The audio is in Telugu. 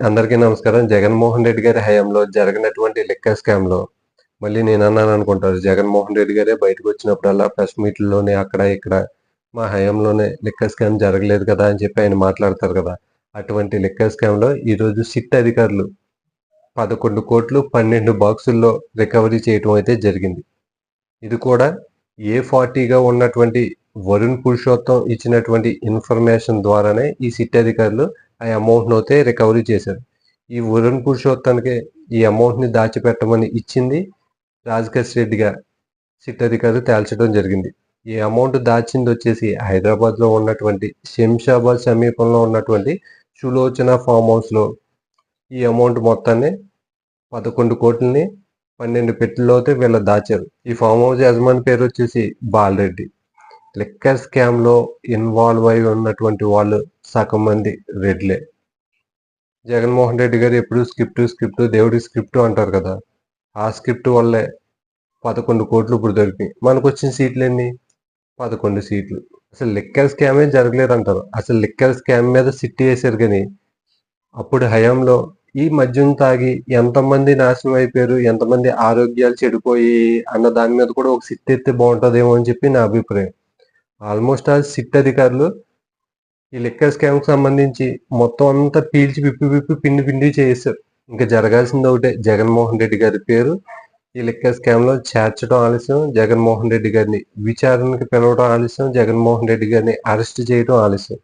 అందరికీ నమస్కారం. జగన్మోహన్ రెడ్డి గారి హయాంలో జరిగినటువంటి లెక్క స్కామ్లో మళ్ళీ నేను అన్నాను అనుకుంటారు జగన్మోహన్ రెడ్డి గారే బయటకు వచ్చినప్పుడల్లా ప్రెస్ మీట్లలోనే అక్కడ ఇక్కడ మా హయాంలోనే లిక్కర్ స్కామ్ జరగలేదు కదా అని చెప్పి ఆయన మాట్లాడతారు కదా. అటువంటి లిక్కర్ స్కామ్లో ఈరోజు సిట్ అధికారులు పదకొండు కోట్లు పన్నెండు బాక్సుల్లో రికవరీ చేయటం అయితే జరిగింది. ఇది కూడా ఏ ఫార్టీగా ఉన్నటువంటి వరుణ్ పురుషోత్తం ఇచ్చినటువంటి ఇన్ఫర్మేషన్ ద్వారానే ఈ సిట్ అధికారులు ఆ అమౌంట్ను అయితే రికవరీ చేశారు. ఈ వరుణ్ పురుషోత్తానికి ఈ అమౌంట్ని దాచిపెట్టమని ఇచ్చింది రాజకేష్ రెడ్డిగా సిట్ అధికారులు తేల్చడం జరిగింది. ఈ అమౌంట్ దాచింది వచ్చేసి హైదరాబాద్లో ఉన్నటువంటి శంషాబాద్ సమీపంలో ఉన్నటువంటి సులోచన ఫామ్ హౌస్లో ఈ అమౌంట్ మొత్తాన్ని పదకొండు కోట్లని పన్నెండు పెట్టెల్లో అయితే వీళ్ళు దాచారు. ఈ ఫామ్ హౌస్ యజమాని పేరు వచ్చేసి బాలరెడ్డి. లిక్కర్ స్కామ్లో ఇన్వాల్వ్ అయి ఉన్నటువంటి వాళ్ళు సగం మంది రెడ్లే. జగన్మోహన్ రెడ్డి గారు ఎప్పుడు స్క్రిప్ట్ స్క్రిప్ట్ దేవుడి స్క్రిప్ట్ అంటారు కదా. ఆ స్క్రిప్ట్ వల్లే పదకొండు కోట్లు ఇప్పుడు దొరికినాయి. మనకు వచ్చిన సీట్లు ఎన్ని పదకొండు సీట్లు. అసలు లిక్కర్ స్కామే జరగలేదు అంటారు అసలు లిక్కర్ స్కామ్ మీద సిట్టి వేసారు కానీ అప్పుడు హయాంలో ఈ మద్యం తాగి ఎంతమంది నాశనం అయిపోయారు? ఎంతమంది ఆరోగ్యాలు చెడిపోయి అన్న దాని మీద కూడా ఒక సిట్ ఎత్తే బాగుంటుందేమో అని చెప్పి నా అభిప్రాయం. ఆల్మోస్ట్ ఆ సిట్ అధికారులు ఈ లిక్కర్ స్కామ్కి సంబంధించి మొత్తం అంతా పీల్చి విప్పి విప్పి పిండి పిండి చేశారు. ఇంకా జరగాల్సింది ఒకటే జగన్మోహన్ రెడ్డి గారి పేరు. ఈ లిక్కర్ స్కామ్లో చేర్చడం ఆలస్యం జగన్మోహన్ రెడ్డి గారిని విచారణకి పిలవడం ఆలస్యం జగన్మోహన్ రెడ్డి గారిని అరెస్ట్ చేయడం ఆలస్యం.